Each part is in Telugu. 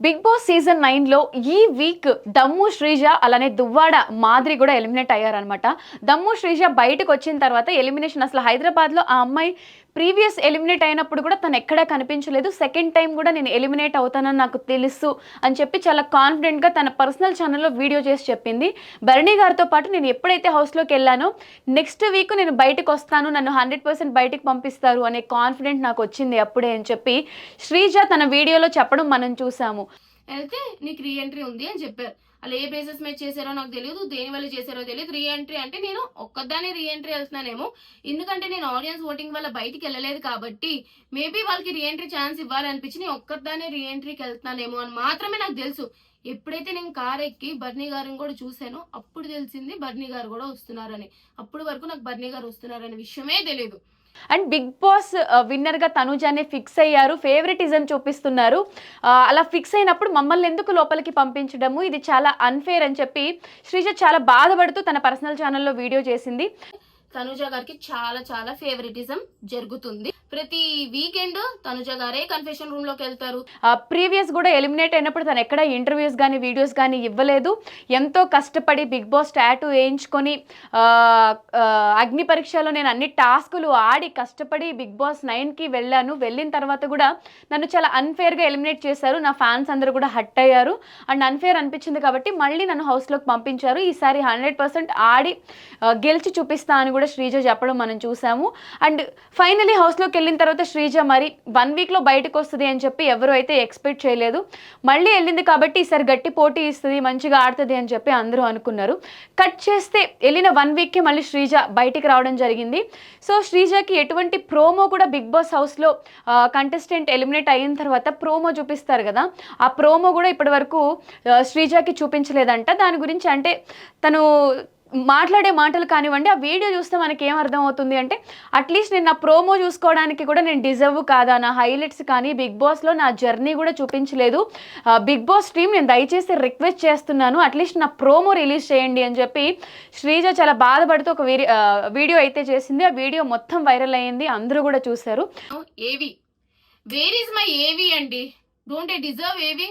బిగ్ బాస్ సీజన్ నైన్లో ఈ వీక్ దమ్ము శ్రీజ అలానే దువ్వాడ మాదిరి కూడా ఎలిమినేట్ అయ్యారనమాట దమ్ము శ్రీజ బయటకు వచ్చిన తర్వాత ఎలిమినేషన్ అసలు హైదరాబాద్లో ఆ అమ్మాయి ప్రీవియస్ ఎలిమినేట్ అయినప్పుడు కూడా తను ఎక్కడా కనిపించలేదు. సెకండ్ టైం కూడా నేను ఎలిమినేట్ అవుతానని నాకు తెలుసు అని చెప్పి చాలా కాన్ఫిడెంట్గా తన పర్సనల్ ఛానల్లో వీడియో చేసి చెప్పింది. భరణి గారితో పాటు నేను ఎప్పుడైతే హౌస్లోకి వెళ్ళానో నెక్స్ట్ వీక్ నేను బయటకు వస్తాను నన్ను హండ్రెడ్ పర్సెంట్ బయటకు పంపిస్తారు అనే కాన్ఫిడెంట్ నాకు వచ్చింది అప్పుడే అని చెప్పి శ్రీజ తన వీడియోలో చెప్పడం మనం చూసాము. అయితే నీకు రీఎంట్రీ ఉంది అని చెప్పారు. అలా ఏ బేసిస్ మీద చేశారో నాకు తెలియదు దేని వల్ల చేశారో తెలియదు రీ ఎంట్రీ అంటే నేను ఒక్కదాన్ని రీ ఎంట్రీ వెళ్తున్నానేమో. ఎందుకంటే నేను ఆడియన్స్ ఓటింగ్ వల్ల బయటికి వెళ్ళలేదు కాబట్టి మేబీ వాళ్ళకి రీ ఎంట్రీ ఛాన్స్ ఇవ్వాలనిపించి నేను ఒక్కదాన్ని రీ ఎంట్రీకి వెళ్తున్నానేమో అని మాత్రమే నాకు తెలుసు. ఎప్పుడైతే నేను కార్ ఎక్కి బర్నీ గారిని కూడా చూశానో అప్పుడు తెలిసింది బర్నీ గారు కూడా వస్తున్నారని. అప్పుడు వరకు నాకు బర్నీ గారు వస్తున్నారనే విషయమే తెలియదు అండ్ బిగ్ బాస్ విన్నర్గా తనుజానే ఫిక్స్ అయ్యారు. ఫేవరెటిజం చూపిస్తున్నారు. అలా ఫిక్స్ అయినప్పుడు మమ్మల్ని ఎందుకు లోపలికి పంపించడము? ఇది చాలా అన్ఫేర్ అని చెప్పి శ్రీజ చాలా బాధపడుతూ తన పర్సనల్ ఛానల్లో వీడియో చేసింది. తనుజ గారికి చాలా చాలా ఫేవరెటిజం జరుగుతుంది. ప్రతి వీకెండ్ తనుజ గారే కన్ఫెషన్ రూమ్లోకి వెళ్తారు. ప్రీవియస్ కూడా ఎలిమినేట్ అయినప్పుడు తను ఎక్కడ ఇంటర్వ్యూస్ కానీ వీడియోస్ కానీ ఇవ్వలేదు. ఎంతో కష్టపడి బిగ్ బాస్ టాటూ వేయించుకొని అగ్ని పరీక్షలో నేను అన్ని టాస్కులు ఆడి కష్టపడి బిగ్ బాస్ నైన్కి వెళ్ళాను. వెళ్ళిన తర్వాత కూడా నన్ను చాలా అన్ఫేర్గా ఎలిమినేట్ చేశారు. నా ఫ్యాన్స్ అందరూ కూడా హట్ అయ్యారు. అండ్ అన్ఫేర్ అనిపించింది కాబట్టి మళ్ళీ నన్ను హౌస్లోకి పంపించారు. ఈసారి హండ్రెడ్ పర్సెంట్ ఆడి గెలిచి చూపిస్తా అని కూడా శ్రీజ చెప్పడం మనం చూసాము. అండ్ ఫైనలీ హౌస్లోకి వెళ్ళిన తర్వాత శ్రీజ మరి వన్ వీక్లో బయటకు వస్తుంది అని చెప్పి ఎవరు అయితే ఎక్స్పెక్ట్ చేయలేదు. మళ్ళీ వెళ్ళింది కాబట్టి ఈసారి గట్టి పోటీ ఇస్తుంది మంచిగా ఆడుతుంది అని చెప్పి అందరూ అనుకున్నారు. కట్ చేస్తే వెళ్ళిన వన్ వీక్కి మళ్ళీ శ్రీజ బయటికి రావడం జరిగింది. సో శ్రీజకి ఎటువంటి ప్రోమో కూడా బిగ్ బాస్ హౌస్లో కంటెస్టెంట్ ఎలిమినేట్ అయిన తర్వాత ప్రోమో చూపిస్తారు కదా. ఆ ప్రోమో కూడా ఇప్పటి వరకు శ్రీజకి చూపించలేదంట. దాని గురించి అంటే తను మాట్లాడే మాటలు కానివ్వండి ఆ వీడియో చూస్తే మనకి ఏం అర్థం అవుతుంది అంటే అట్లీస్ట్ నేను నా ప్రోమో చూసుకోవడానికి కూడా నేను డిజర్వ్ కాదా? నా హైలైట్స్ కానీ బిగ్ బాస్లో నా జర్నీ కూడా చూపించలేదు. బిగ్ బాస్ టీమ్ నేను దయచేసి రిక్వెస్ట్ చేస్తున్నాను అట్లీస్ట్ నా ప్రోమో రిలీజ్ చేయండి అని చెప్పి శ్రీజ చాలా బాధపడుతూ ఒక వీడియో అయితే చేసింది. ఆ వీడియో మొత్తం వైరల్ అయ్యింది అందరూ కూడా చూశారు. ఏవి? వేర్ ఈజ్ మై ఏవి అండి? డోంట్ ఐ డిజర్వ్ ఏవి?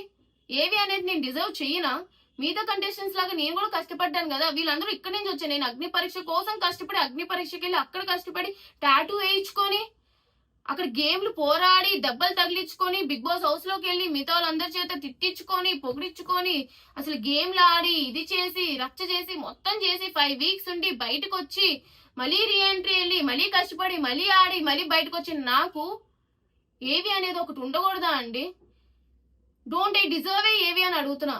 ఏవి అనేది నేను డిజర్వ్ చెయ్యనా? మిగతా కంటెస్టెంట్స్ లాగా నేను కూడా కష్టపడ్డాను కదా. వీళ్ళందరూ ఇక్కడ నుంచి వచ్చాను నేను అగ్ని పరీక్ష కోసం కష్టపడి అగ్ని పరీక్షకి వెళ్ళి అక్కడ కష్టపడి టాటూ వేయించుకొని అక్కడ గేమ్లు పోరాడి దెబ్బలు తగిలించుకొని బిగ్ బాస్ హౌస్లోకి వెళ్ళి మిగతా వాళ్ళందరి చేత తిట్టించుకొని పొగిడించుకొని అసలు గేమ్లు ఆడి ఇది చేసి రచ్చ చేసి మొత్తం చేసి ఫైవ్ వీక్స్ ఉండి బయటకు వచ్చి మళ్ళీ రీఎంట్రీ వెళ్ళి మళ్ళీ కష్టపడి మళ్ళీ ఆడి మళ్ళీ బయటకు వచ్చిన నాకు ఏవి అనేది ఒకటి ఉండకూడదా అండి? డోంట్ ఐ డిజర్వ్ ఏవి అని అడుగుతున్నా.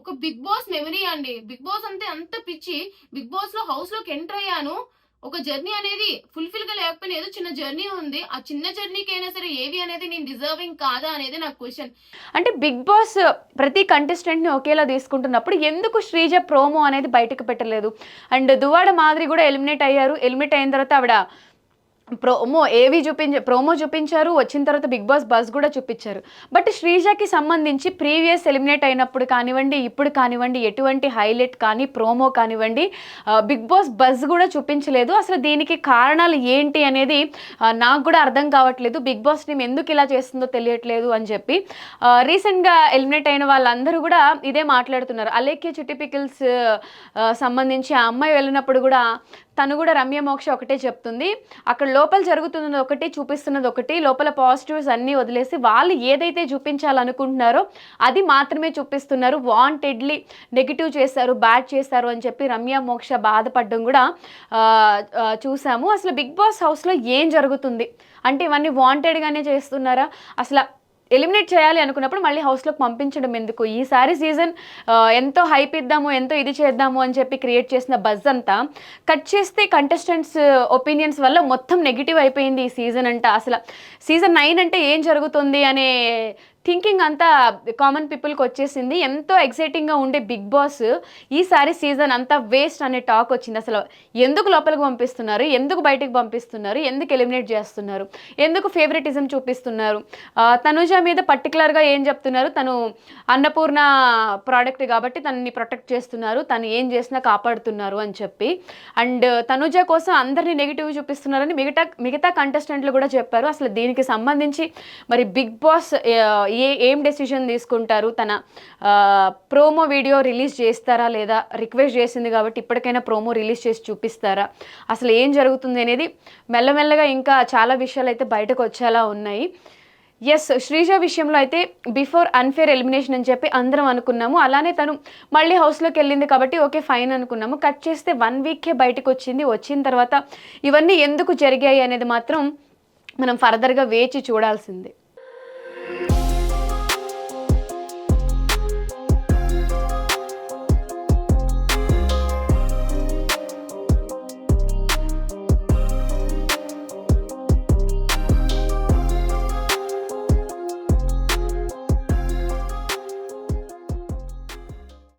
ఒక బిగ్ బాస్ మెమరీ అండి. బిగ్ బాస్ అంతే అంత పిచ్చి. బిగ్ బాస్లో హౌస్లోకి ఎంటర్ అయ్యాను. ఒక జర్నీ అనేది ఫుల్ఫిల్గా లేకపోయినా ఏదో చిన్న జర్నీ ఉంది. ఆ చిన్న జర్నీకి అయినా సరే ఏవి అనేది నేను డిజర్వింగ్ కాదా అనేది నా క్వశ్చన్ అంటే బిగ్ బాస్ ప్రతి కంటెస్టెంట్ని ఒకేలా తీసుకుంటున్నప్పుడు ఎందుకు శ్రీజ ప్రోమో అనేది బయటకు పెట్టలేదు? అండ్ దువాడ మాదిరి కూడా ఎలిమినేట్ అయ్యారు. ఎలిమినేట్ అయిన తర్వాత ఆవిడ ప్రోమో ఏవి చూపించ ప్రోమో చూపించారు వచ్చిన తర్వాత బిగ్ బాస్ బస్ కూడా చూపించారు. బట్ శ్రీజకి సంబంధించి ప్రీవియస్ ఎలిమినేట్ అయినప్పుడు కానివ్వండి ఇప్పుడు కానివ్వండి ఎటువంటి హైలైట్ కానీ ప్రోమో కానివ్వండి బిగ్ బాస్ బస్ కూడా చూపించలేదు. అసలు దీనికి కారణాలు ఏంటి అనేది నాకు కూడా అర్థం కావట్లేదు. బిగ్ బాస్ నేను ఎందుకు ఇలా చేస్తుందో తెలియట్లేదు అని చెప్పి రీసెంట్గా ఎలిమినేట్ అయిన వాళ్ళందరూ కూడా ఇదే మాట్లాడుతున్నారు. అలేఖ్య చిట్టి పికిల్స్ సంబంధించి ఆ అమ్మాయి వెళ్ళినప్పుడు కూడా తను కూడా రమ్య మోక్ష ఒకటే చెప్తుంది. అక్కడ లోపల జరుగుతున్నది ఒకటి చూపిస్తున్నది ఒకటి లోపల పాజిటివ్స్ అన్నీ వదిలేసి వాళ్ళు ఏదైతే చూపించాలనుకుంటున్నారో అది మాత్రమే చూపిస్తున్నారు. వాంటెడ్లీ నెగిటివ్ చేశారు బ్యాడ్ చేశారు అని చెప్పి రమ్య మోక్ష బాధపడడం కూడా చూసాము. అసలు బిగ్ బాస్ హౌస్లో ఏం జరుగుతుంది? అంటే ఇవన్నీ వాంటెడ్గానే చేస్తున్నారా? అసలు ఎలిమినేట్ చేయాలి అనుకున్నప్పుడు మళ్ళీ హౌస్లోకి పంపించడం ఎందుకు? ఈసారి సీజన్ ఎంతో హైప్ ఇద్దాము ఎంతో ఇది చేద్దాము అని చెప్పి క్రియేట్ చేసిన బజ్ అంతా కట్ చేస్తే కంటెస్టెంట్స్ ఒపీనియన్స్ వల్ల మొత్తం నెగిటివ్ అయిపోయింది ఈ సీజన్ అంట. అసలు సీజన్ నైన్ అంటే ఏం జరుగుతుంది అనే థింకింగ్ అంతా కామన్ పీపుల్కి వచ్చేసింది. ఎంతో ఎక్సైటింగ్గా ఉండే బిగ్ బాస్ ఈసారి సీజన్ అంతా వేస్ట్ అనే టాక్ వచ్చింది. అసలు ఎందుకు లోపలికి పంపిస్తున్నారు? ఎందుకు బయటికి పంపిస్తున్నారు? ఎందుకు ఎలిమినేట్ చేస్తున్నారు? ఎందుకు ఫేవరెటిజం చూపిస్తున్నారు? తనుజ మీద పర్టికులర్గా ఏం చెప్తున్నారు? తను అన్నపూర్ణ ప్రోడక్ట్ కాబట్టి తనని ప్రొటెక్ట్ చేస్తున్నారు. తను ఏం చేసినా కాపాడుతున్నారు అని చెప్పి. అండ్ తనుజ కోసం అందరినీ నెగిటివ్ చూపిస్తున్నారని మిగతా మిగతా కంటెస్టెంట్లు కూడా చెప్పారు. అసలు దీనికి సంబంధించి మరి బిగ్ బాస్ ఏ ఏం డెసిషన్ తీసుకుంటారు? తన ప్రోమో వీడియో రిలీజ్ చేస్తారా? లేదా రిక్వెస్ట్ చేసింది కాబట్టి ఇప్పటికైనా ప్రోమో రిలీజ్ చేసి చూపిస్తారా? అసలు ఏం జరుగుతుంది అనేది మెల్లమెల్లగా ఇంకా చాలా విషయాలు అయితే బయటకు వచ్చేలా ఉన్నాయి. ఎస్ శ్రీజ విషయంలో అయితే బిఫోర్ అన్ఫేర్ ఎలిమినేషన్ అని చెప్పి అందరం అనుకున్నాము. అలానే తను మళ్ళీ హౌస్లోకి వెళ్ళింది కాబట్టి ఓకే ఫైన్ అనుకున్నాము. కట్ చేస్తే వన్ వీక్కే బయటకు వచ్చింది. వచ్చిన తర్వాత ఇవన్నీ ఎందుకు జరిగాయి అనేది మాత్రం మనం ఫర్దర్గా వేచి చూడాల్సిందే.